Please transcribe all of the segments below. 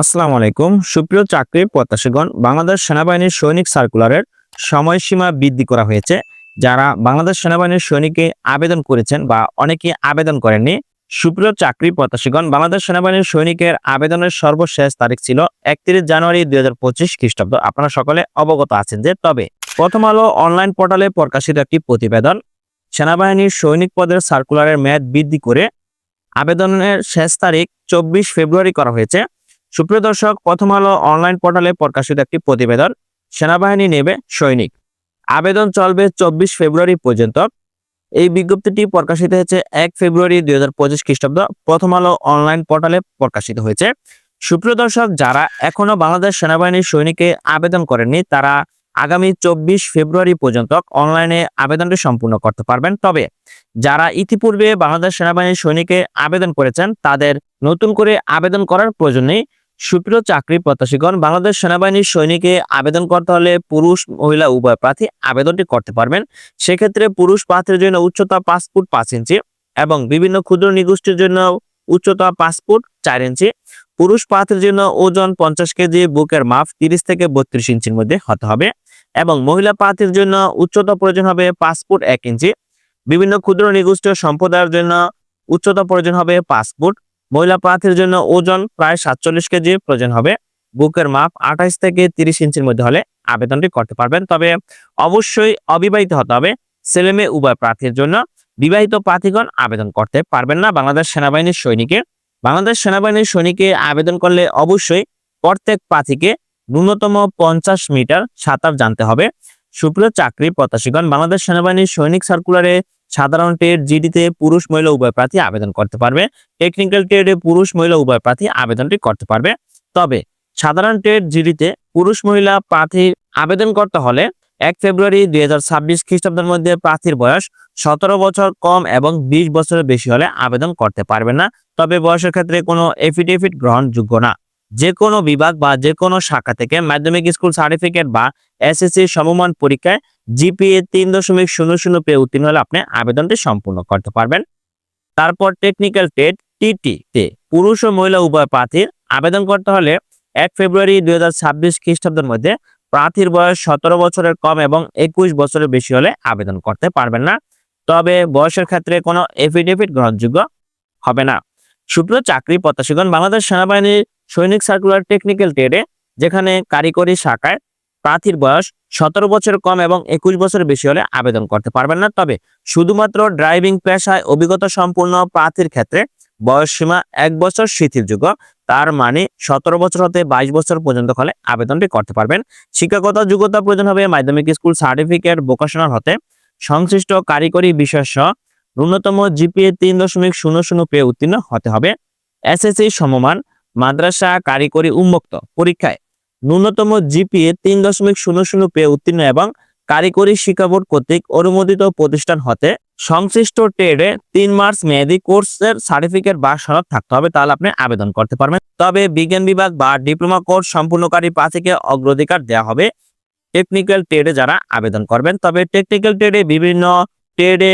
আসসালামু আলাইকুম। সুপ্রিয় চাকরি প্রত্যাশীগণ, বাংলাদেশ সেনাবাহিনীর সৈনিক সার্কুলারের সময়সীমা বৃদ্ধি করা হয়েছে। যারা বাংলাদেশ সেনাবাহিনীর সৈনিকে আবেদন করেছেন বা অনেকে আবেদন করেননি, সুপ্রিয় চাকরি প্রত্যাশীগণ, বাংলাদেশ সেনাবাহিনীর সৈনিকের আবেদনের সর্বশেষ তারিখ ছিল একত্রিশ জানুয়ারি দুই হাজার পঁচিশ খ্রিস্টাব্দ। আপনারা সকলে অবগত আছেন যে তবে প্রথম আলো অনলাইন পোর্টালে প্রকাশিত একটি প্রতিবেদন, সেনাবাহিনীর সৈনিক পদের সার্কুলারের মেয়াদ বৃদ্ধি করে আবেদনের শেষ তারিখ চব্বিশ ফেব্রুয়ারি করা হয়েছে। সুপ্রিয় দর্শক, প্রথম আলো অনলাইন পোর্টালে প্রকাশিত একটি প্রতিবেদন সেনাবাহিনী নেবে সৈনিক। আবেদন চলবে চব্বিশ ফেব্রুয়ারি পর্যন্ত। এই বিজ্ঞপ্তিটি প্রকাশিত হয়েছে এক ফেব্রুয়ারি দুই হাজার পঁচিশ খ্রিস্টাব্দ। প্রথম আলো অনলাইন পোর্টালে প্রকাশিত হয়েছে। সুপ্রিয় দর্শক, যারা এখনও বাংলাদেশ সেনাবাহিনীর সৈনিকে আবেদন করেননি, তারা আগামী চব্বিশ ফেব্রুয়ারি পর্যন্ত অনলাইনে আবেদনটি সম্পূর্ণ করতে পারবেন। তবে যারা ইতিপূর্বে বাংলাদেশ সেনাবাহিনীর সৈনিকে আবেদন করেছেন, তাদের নতুন করে আবেদন করার প্রয়োজন নেই। সুপ্রিয় চাকরি প্রত্যাশীগণ, বাংলাদেশ সেনাবাহিনীর সৈনিকে আবেদন করতে হলে পুরুষ, মহিলা, উভয় প্রার্থী আবেদনটি করতে পারবেন। সেক্ষেত্রে পুরুষ প্রার্থীর জন্য উচ্চতা পাঁচ ফুট পাঁচ ইঞ্চি এবং বিভিন্ন ক্ষুদ্র নিগোষ্ঠীর জন্য উচ্চতা পাঁচ ফুট চার ইঞ্চি। পুরুষ প্রার্থীর জন্য ওজন পঞ্চাশ কেজি, বুকের মাপ তিরিশ থেকে বত্রিশ ইঞ্চির মধ্যে হতে হবে এবং মহিলা প্রার্থীর জন্য উচ্চতা প্রয়োজন হবে পাঁচ ফুট এক ইঞ্চি। বিভিন্ন ক্ষুদ্র নিগোষ্ঠী সম্প্রদায়ের জন্য উচ্চতা প্রয়োজন হবে পাঁচ ফুট। মহিলা প্রার্থীর জন্য ওজন প্রায় সাতচল্লিশ কেজি প্রয়োজন হবে। বুকের মাপ আঠাইশ থেকে তিরিশ ইঞ্চির মধ্যে হলে আবেদনটি করতে পারবেন। তবে অবশ্যই অবিবাহিত হতে হবে। ছেলে উভয় প্রার্থীর জন্য বিবাহিত প্রার্থীগণ আবেদন করতে পারবেন না। বাংলাদেশ সেনাবাহিনীর সৈনিকে, বাংলাদেশ সেনাবাহিনীর সৈনিকে আবেদন করলে অবশ্যই প্রত্যেক প্রার্থীকে ন্যূনতম পঞ্চাশ মিটার সাঁতার জানতে হবে। সুপ্রিয় চাকরি প্রত্যাশীগণ, বাংলাদেশ সেনাবাহিনীর সৈনিক সার্কুলারে সাধারণ টেট জিডিতে পুরুষ, মহিলা, উভয় প্রার্থী আবেদন করতে পারবে। টেকনিক্যাল টেটে পুরুষ, মহিলা, উভয় প্রার্থী আবেদনটি করতে পারবে। তবে সাধারণ টেট জিডিতে পুরুষ, মহিলা প্রার্থী আবেদন করতে হলে এক ফেব্রুয়ারি দুই হাজার ছাব্বিশ খ্রিস্টাব্দের মধ্যে প্রার্থীর বয়স সতেরো বছর কম এবং বিশ বছরের বেশি হলে আবেদন করতে পারবে না। তবে বয়সের ক্ষেত্রে কোনো এফিডেভিট গ্রহণযোগ্য না। যে কোনো বিভাগ বা যে কোনো শাখা থেকে মাধ্যমিক স্কুল সার্টিফিকেট বা এসএসসি সমমান পরীক্ষায় জিপিএ তিন দশমিক শূন্য শূন্য পেয়ে উত্তীর্ণ হলে আপনি আবেদনটি সম্পূর্ণ করতে পারবেন। তারপর টেকনিক্যাল টেট টিটি তে পুরুষ ও মহিলা উভয় প্রার্থীর আবেদন করতে হলে এক ফেব্রুয়ারি দুই হাজার ছাব্বিশ খ্রিস্টাব্দের মধ্যে প্রার্থীর বয়স সতেরো বছরের কম এবং একুশ বছরের বেশি হলে আবেদন করতে পারবেন না। তবে বয়সের ক্ষেত্রে কোনো এফিডেভিট গ্রহণযোগ্য হবে না। সুপ্রিয় চাকরি প্রত্যাশীগণ, বাংলাদেশ সেনাবাহিনীর সৈনিক সার্কুলার টেকনিক্যাল ট্রেডে যেখানে কারিগরি শাখায় প্রার্থীর বয়স সতেরো বছর কম এবং একুশ বছরের বেশি হলে আবেদন করতে পারবেন না। তবে শুধুমাত্র ড্রাইভিং পেশায় অভিজ্ঞতা সম্পূর্ণ প্রার্থীর ক্ষেত্রে বয়স সীমা এক বছর শিথিলযোগ্য। তার মানে সতেরো বছর হতে বাইশ বছর পর্যন্ত হলে আবেদনটি করতে পারবেন। শিক্ষাগত যোগ্যতা প্রয়োজন হবে মাধ্যমিক স্কুল সার্টিফিকেট ভোকেশনাল হতে। সংশ্লিষ্ট কারিগরি বিষয় সহ ন্যূনতম জিপিএ তিন দশমিক শূন্য শূন্য পেয়ে উত্তীর্ণ হতে হবে। এসএসসি সমমান মাদ্রাসা কারিগরি উন্মুক্ত। পরীক্ষায় ন্যূনতম জিপিএ তিন দশমিক শূন্য শূন্য পেয়ে উত্তীর্ণ এবং কারিগরি শিক্ষা বোর্ড কর্তৃক অনুমোদিত প্রতিষ্ঠান হতে সংশ্লিষ্ট ট্রেডে তিন মার্চ মেয়াদি কোর্সের সার্টিফিকেট বা সনদ থাকতে হবে, তাহলে আপনি আবেদন করতে পারবেন। তবে বিজ্ঞান বিভাগ বা ডিপ্লোমা কোর্স সম্পূর্ণকারী প্রার্থীকে অগ্রাধিকার দেওয়া হবে। টেকনিক্যাল ট্রেডে যারা আবেদন করবেন, তবে টেকনিক্যাল ট্রেডে বিভিন্ন ট্রেডে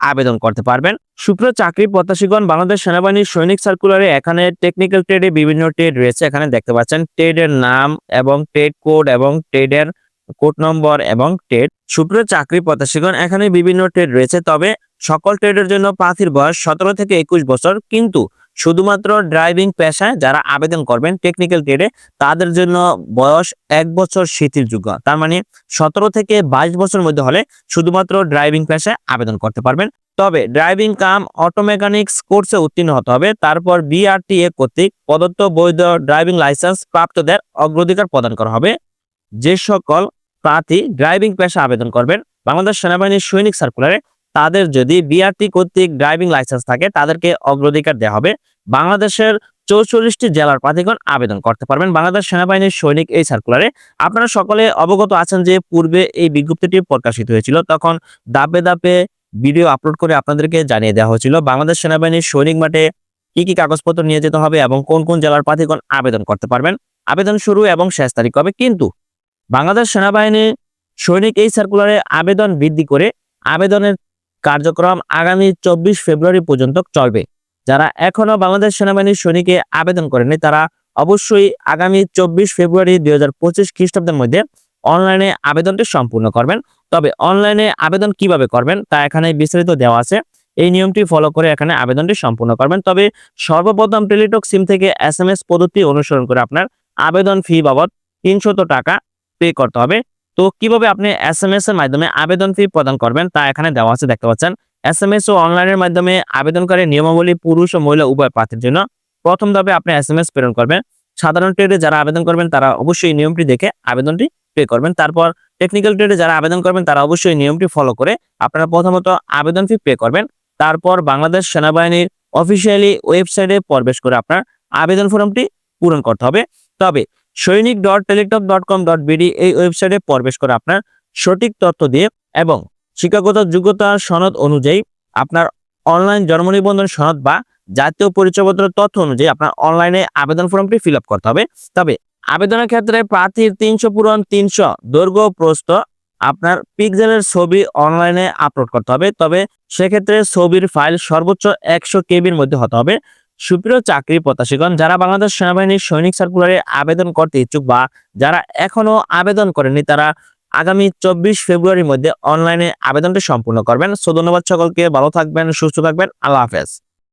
আবেদন করতে পারবেন। সুপ্রিয় চাকরি প্রত্যাশীগণ, বাংলাদেশ সেনাবাহিনীর সৈনিক সার্কুলারে এখানে টেকনিক্যাল ট্রেডে বিভিন্ন ট্রেড রয়েছে। এখানে দেখতে পাচ্ছেন ট্রেডের নাম এবং ট্রেড কোড এবং ট্রেডের কোড নম্বর এবং ট্রেড শুক্র চাকরি প্রত্যাশীগণ, এখানে বিভিন্ন ট্রেড রয়েছে, তবে সকল ট্রেডের জন্য প্রার্থীর বয়স সতেরো থেকে একুশ বছর, কিন্তু শুধুমাত্র ড্রাইভিং পেশায় যারা আবেদন করবেন টেকনিক্যাল ট্রেডে তাদের জন্য বয়স এক বছর শিথিলযোগ্য তার মানে সতেরো থেকে বাইশ বছর মধ্যে হলে শুধুমাত্র ড্রাইভিং পেশায় আবেদন করতে পারবেন। তবে ড্রাইভিং কাম অটো মেকানিক্স কোর্সে উত্তীর্ণ হতে হবে। তারপর বিআরটিএ কর্তৃক প্রদত্ত বৈধ ড্রাইভিং লাইসেন্স প্রাপ্তদের অগ্রাধিকার প্রদান করা হবে। যে সকল প্রার্থী ড্রাইভিং পেশা আবেদন করবেন, বাংলাদেশ সেনাবাহিনীর সৈনিক সার্কুলারে তাদের যদি বিআরটি কর্তৃক ড্রাইভিং লাইসেন্স থাকে, তাদেরকে অগ্রাধিকার দেওয়া হবে। বাংলাদেশের চৌচল্লিশটি জেলার প্রার্থীগণ আবেদন করতে পারবেন। বাংলাদেশ সেনাবাহিনীর সৈনিক এই সার্কুলারে আপনারা সকলে অবগত আছেন যে পূর্বে এই বিজ্ঞপ্তিটি প্রকাশিত হয়েছিল। তখন দাপে দাপে ভিডিও আপলোড করে আপনাদেরকে জানিয়ে দেওয়া হয়েছিল, বাংলাদেশ সেনাবাহিনীর সৈনিক মাঠে কি কি কাগজপত্র নিয়ে যেতে হবে এবং কোন কোন জেলার প্রার্থীগণ আবেদন করতে পারবেন। আবেদন শুরু এবং শেষ তারিখ হবে। কিন্তু বাংলাদেশ সেনাবাহিনী সৈনিক এই সার্কুলারে আবেদন বৃদ্ধি করে আবেদনের কার্যক্রম আগামী চব্বিশ ফেব্রুয়ারি পর্যন্ত চলবে। যারা এখনও বাংলাদেশ সেনাবাহিনীর সৈনিকে আবেদন করেনি তারা অবশ্যই আগামী চব্বিশ ফেব্রুয়ারি দুই হাজার পঁচিশ খ্রিস্টাব্দের মধ্যে অনলাইনে আবেদনটি সম্পূর্ণ করবেন। তবে অনলাইনে আবেদন কীভাবে করবেন, তা এখানে বিস্তারিত দেওয়া আছে। এই নিয়মটি ফলো করে এখানে আবেদনটি সম্পূর্ণ করবেন। তবে সর্বপ্রথম টেলিটক সিম থেকে এস এম এস পদ্ধতি অনুসরণ করে আপনার আবেদন ফি বাবদ তিনশত টাকা পে করতে হবে। তো কীভাবে আপনি এস এম এস এর মাধ্যমে আবেদন ফি প্রদান করবেন তা এখানে দেওয়া আছে, দেখতে পাচ্ছেন। এস এম এস ও অনলাইনের মাধ্যমে আবেদনকারী নিয়মাবলী পুরুষ ও মহিলা উভয় প্রার্থীর জন্য প্রথম ধাপে আপনি এস এম এস প্রেরণ করবেন। সাধারণ ট্রেডে যারা আবেদন করবেন তারা অবশ্যই নিয়মটি দেখে আবেদনটি পে করবেন। তারপর টেকনিক্যাল ট্রেডে যারা আবেদন করবেন তারা অবশ্যই নিয়মটি ফলো করে আপনারা প্রথমত আবেদন ফি পে করবেন। তারপর বাংলাদেশ সেনাবাহিনীর অফিসিয়ালি ওয়েবসাইটে প্রবেশ করে আপনার আবেদন ফর্মটি পূরণ করতে হবে। তবে sainik dot Teletalk dot com dot BD এই ওয়েবসাইটে প্রবেশ করে আপনার সঠিক তথ্য দিয়ে এবং শিক্ষাগত যোগ্যতা সনদ অনুযায়ী আপনার অনলাইন জন্ম নিবন্ধন সনদ বা জাতীয় পরিচয়পত্র তথ্য অনুযায়ী আপনার অনলাইনে আবেদন ফর্মটি ফিল করতে হবে। তবে আবেদনের ক্ষেত্রে প্রার্থীর তিনশো পূরণ তিনশো দৈর্ঘ্য প্রস্থ আপনার পিক্সেলের ছবি অনলাইনে আপলোড করতে হবে। তবে সেক্ষেত্রে ছবির ফাইল সর্বোচ্চ একশো কেবির মধ্যে হতে হবে। সুপ্রিয় চাকরি প্রত্যাশীগণ, যারা বাংলাদেশ সেনাবাহিনীর সৈনিক সার্কুলারে আবেদন করতে ইচ্ছুক বা যারা এখনও আবেদন করেনি তারা আগামী চব্বিশ ফেব্রুয়ারির মধ্যে অনলাইনে আবেদনটি সম্পূর্ণ করবেন। সো, ধন্যবাদ সকলকে। ভালো থাকবেন, সুস্থ থাকবেন। আল্লাহ হাফেজ।